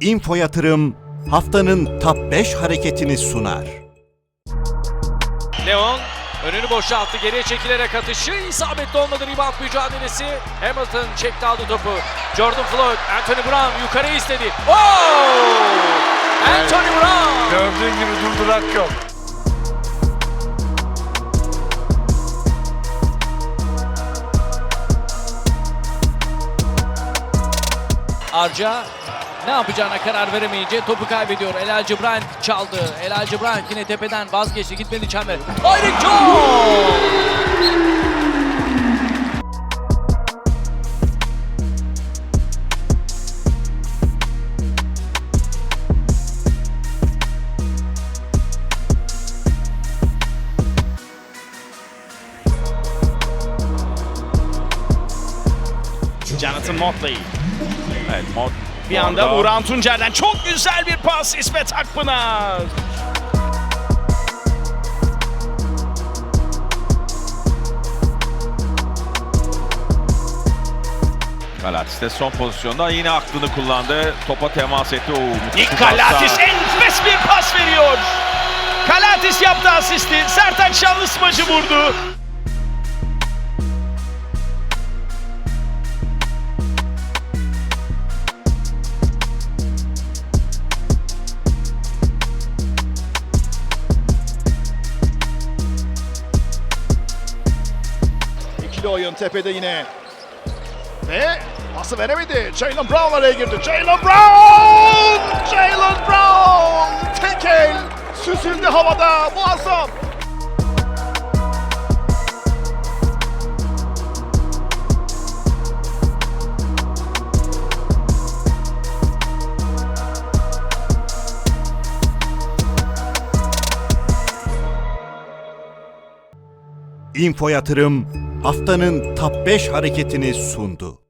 Info Yatırım haftanın top 5 hareketini sunar. Leon önünü boşalttı. Geriye çekilerek atışı. isabetli olmadı. Rebound mücadelesi. Hamilton çekti aldı topu. Jordan Floyd, Anthony Brown yukarı istedi. Oh! Anthony Brown. Gördüğün gibi durdurak yok. Arca ne yapacağına karar veremeyince topu kaybediyor. Elal Cibran çaldı. Elal Cibran yine tepeden vazgeçti. Gitmedi çember. Ayrık! Jonathan Motley. Evet, Mod Bir anda. Buran Tuncer'den çok güzel bir pas İsmet Akpınar. Galatis de son pozisyonda yine aklını kullandı. Topa temas etti. Oo, Kalatis daha. enfes bir pas veriyor. Kalatis yaptı asisti. Sertaç Şanlısmacı vurdu. İkili oyun tepede yine. Ve pası veremedi. Jalen Brown araya girdi. Jalen Brown! Jalen Brown! Tek el süzüldü havada. Muazzam. Info Yatırım haftanın top 5 hareketini sundu.